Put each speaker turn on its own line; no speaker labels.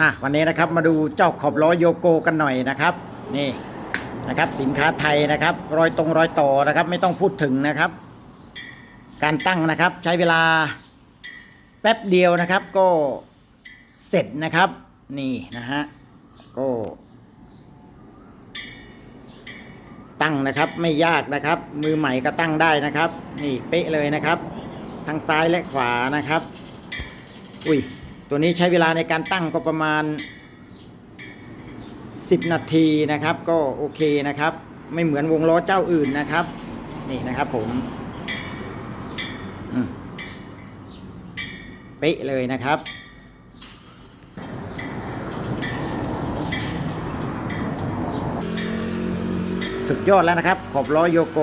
อะวันนี้นะครับมาดูเจ้าขอบล้อโยโกกันหน่อยนะครับ นี่นะครับสินค้าไทยนะครับ รอยตรงรอยต่อนะครับ ไม่ต้องพูดถึงนะครับ การตั้งนะครับใช้เวลาแป๊บเดียวนะครับก็เสร็จนะครับนี่นะฮะก็ ตั้งนะครับไม่ยากนะครับ มือใหม่ก็ตั้งได้นะครับ นี่เป๊ะเลยนะครับ ทั้งซ้ายและขวานะครับ อุ้ย ตัวนี้ใช้เวลาในการตั้งก็ประมาณ 10 นาทีนะครับ ก็โอเคนะครับ ไม่เหมือนวงล้อเจ้าอื่นนะครับ นี่นะครับผมอืมเป๊ะเลยนะครับสุดยอดแล้วนะครับ ขอบล้อโยโก